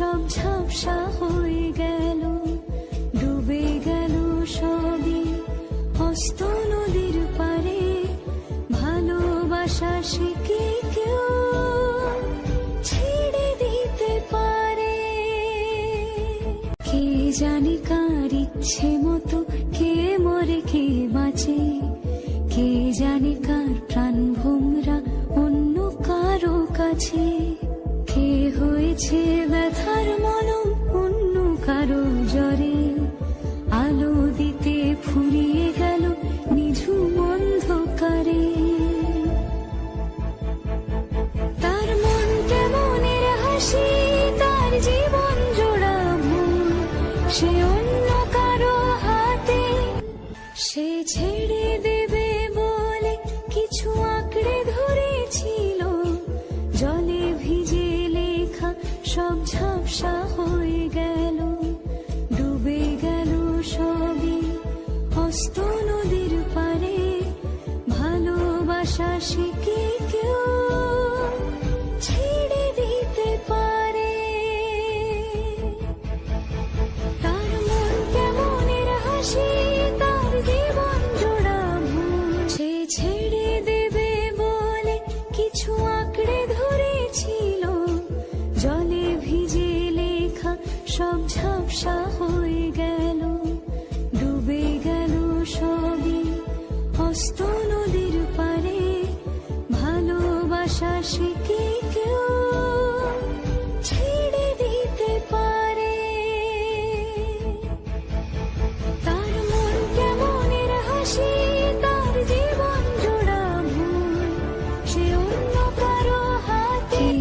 সব ঝাপসা হয়ে গেল, ডুবে গেল সবই। হস্ত নদীর পারে ভালোবাসা শিখে কেউ ছেড়ে দিতে পারে? কে জানি কার ইচ্ছে মতো কে মরে কে বাঁচে? কে জানি কার প্রাণ ভোমরা অন্য কারও কাছে? কে হয়েছে ব্যথার মলম অন্য কারও জ্বরে। সব ঝাপসা হয়ে গেল ডুবে গেল সবই। হস্ত নদীর পারে ভালোবাসা শিখে কেউ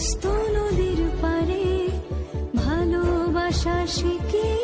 হস্ত নদীর পারে ভালোবাসা কেউ